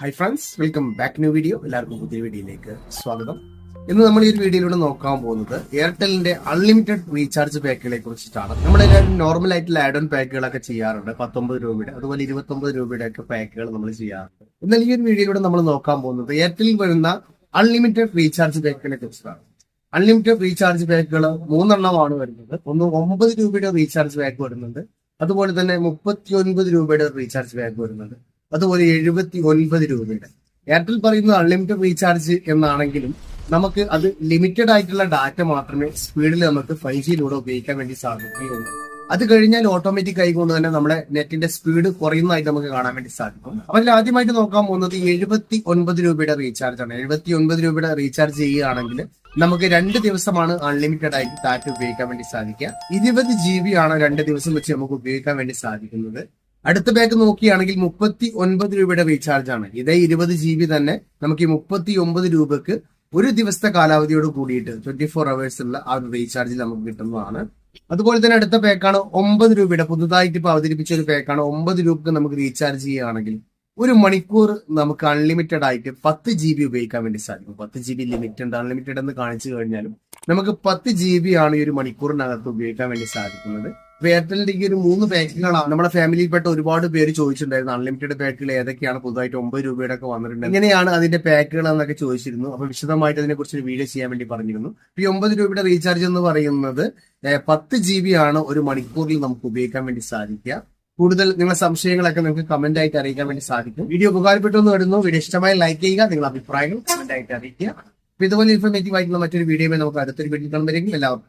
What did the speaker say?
Hi friends welcome back new video എല്ലാവർക്കും പുതിയ വീഡിയോയിലേക്ക് സ്വാഗതം. ഇന്ന് നമ്മൾ ഈ ഒരു വീഡിയോയിലൂടെ നോക്കാൻ പോകുന്നത് എയർടെലിന്റെ അൺലിമിറ്റഡ് റീചാർജ് പാക്കുകളെ കുറിച്ചിട്ടാണ്. നമ്മൾ നോർമൽ ആയിട്ടുള്ള ആഡ് ഓൺ പാക്കുകളൊക്കെ ചെയ്യാറുണ്ട്. പത്തൊമ്പത് രൂപയുടെ അതുപോലെ ഇരുപത്തൊമ്പത് രൂപയുടെ ഒക്കെ പാക്കുകൾ നമ്മൾ ചെയ്യാറുണ്ട്. എന്നാൽ ഈ ഒരു വീഡിയോയിലൂടെ നമ്മൾ നോക്കാൻ പോകുന്നത് എയർടെലിൽ വരുന്ന അൺലിമിറ്റഡ് റീചാർജ് പാക്കുകളെ കുറിച്ചിട്ടാണ്. അൺലിമിറ്റഡ് റീചാർജ് പാക്കുകൾ മൂന്നെണ്ണമാണ് വരുന്നത്. ഒന്ന് ഒമ്പത് രൂപയുടെ റീചാർജ് പാക്ക് വരുന്നുണ്ട്. അതുപോലെ തന്നെ മുപ്പത്തി ഒൻപത് രൂപയുടെ റീചാർജ് പാക്ക് വരുന്നുണ്ട്. അതുപോലെ എഴുപത്തി ഒൻപത് രൂപയുടെ. എയർടെൽ പറയുന്നത് അൺലിമിറ്റഡ് റീചാർജ് എന്നാണെങ്കിലും നമുക്ക് അത് ലിമിറ്റഡ് ആയിട്ടുള്ള ഡാറ്റ മാത്രമേ സ്പീഡിൽ നമുക്ക് ഫൈവ് ജിയിലൂടെ ഉപയോഗിക്കാൻ വേണ്ടി സാധിക്കുകയുള്ളൂ. അത് കഴിഞ്ഞാൽ ഓട്ടോമാറ്റിക് ആയിക്കൊണ്ട് തന്നെ നമ്മുടെ നെറ്റിന്റെ സ്പീഡ് കുറയുന്നതായിട്ട് നമുക്ക് കാണാൻ വേണ്ടി സാധിക്കും. അപ്പൊ അതിൽ ആദ്യമായിട്ട് നോക്കാൻ പോകുന്നത് എഴുപത്തി ഒൻപത് രൂപയുടെ റീചാർജ് ആണ്. എഴുപത്തി ഒൻപത് രൂപയുടെ റീചാർജ് ചെയ്യുകയാണെങ്കിൽ നമുക്ക് രണ്ട് ദിവസമാണ് അൺലിമിറ്റഡ് ആയിട്ട് ഡാറ്റ ഉപയോഗിക്കാൻ വേണ്ടി സാധിക്കുക. ഇരുപത് ജി ബി ആണ് രണ്ട് ദിവസം വെച്ച് നമുക്ക് ഉപയോഗിക്കാൻ വേണ്ടി സാധിക്കുന്നത്. അടുത്ത പാക്ക് നോക്കിയാണെങ്കിൽ മുപ്പത്തി ഒൻപത് രൂപയുടെ റീചാർജ് ആണ് ഇതേ ഇരുപത് ജി ബി തന്നെ നമുക്ക് ഈ മുപ്പത്തി ഒമ്പത് രൂപക്ക് ഒരു ദിവസത്തെ കാലാവധിയോട് കൂടിയിട്ട് ട്വന്റി ഫോർ അവേഴ്സ് ഉള്ള ആ ഒരു റീചാർജിൽ നമുക്ക് കിട്ടുന്നതാണ്. അതുപോലെ തന്നെ അടുത്ത പാക്കാണ് ഒമ്പത് രൂപയുടെ പുതുതായിട്ട് ഇപ്പൊ അവതരിപ്പിച്ച ഒരു പാക്കാണ് ഒമ്പത് രൂപക്ക് നമുക്ക് റീചാർജ് ചെയ്യുകയാണെങ്കിൽ ഒരു മണിക്കൂർ നമുക്ക് അൺലിമിറ്റഡ് ആയിട്ട് പത്ത് ജി ബി ഉപയോഗിക്കാൻ വേണ്ടി സാധിക്കും. പത്ത് ജി ബി ലിമിറ്റ് ഉണ്ട് അൺലിമിറ്റഡ് എന്ന് കാണിച്ചു കഴിഞ്ഞാലും നമുക്ക് പത്ത് ജി ബി ആണ് ഈ ഒരു മണിക്കൂറിനകത്ത് ഉപയോഗിക്കാൻ വേണ്ടി സാധിക്കുന്നത്. എയർടെലിന്റെ ഒരു മൂന്ന് പാക്കുകളാണ് നമ്മുടെ ഫാമിലിയിൽപ്പെട്ട ഒരുപാട് പേര് ചോദിച്ചിട്ടുണ്ടായിരുന്നു അൺലിമിറ്റഡ് പാക്കുകൾ ഏതൊക്കെയാണ്? പുതുതായിട്ട് ഒമ്പത് രൂപയുടെ ഒക്കെ വന്നിട്ടുണ്ട്. എങ്ങനെയാണ് അതിന്റെ പാക്കുകൾ എന്നൊക്കെ ചോദിച്ചിരുന്നു. അപ്പൊ വിശദമായിട്ട് അതിനെ കുറിച്ച് വീഡിയോ ചെയ്യാൻ വേണ്ടി പറഞ്ഞിരുന്നു. ഈ ഒമ്പത് രൂപയുടെ റീചാർജ് എന്ന് പറയുന്നത് പത്ത് ജി ബി ആണ് ഒരു മണിക്കൂറിൽ നമുക്ക് ഉപയോഗിക്കാൻ വേണ്ടി സാധിക്കുക. കൂടുതൽ നിങ്ങളുടെ സംശയങ്ങളൊക്കെ നിങ്ങൾക്ക് കമന്റ് ആയിട്ട് അറിയിക്കാൻ വേണ്ടി സാധിക്കും. വീഡിയോ ഉപകാരപ്പെട്ടു എന്ന് വരുന്നു വീഡിയോ ഇഷ്ടമായി ലൈക്ക് ചെയ്യുക നിങ്ങളുടെ അഭിപ്രായങ്ങൾ കമന്റ് ആയിട്ട് അറിയിക്കുക. ഇതുപോലെ ഇൻഫോർമേറ്റീവ് ആയിട്ടുള്ള മറ്റൊരു വീഡിയോ നമുക്ക് അടുത്തൊരു വീഡിയോ കാണുമ്പോഴേക്കും എല്ലാവർക്കും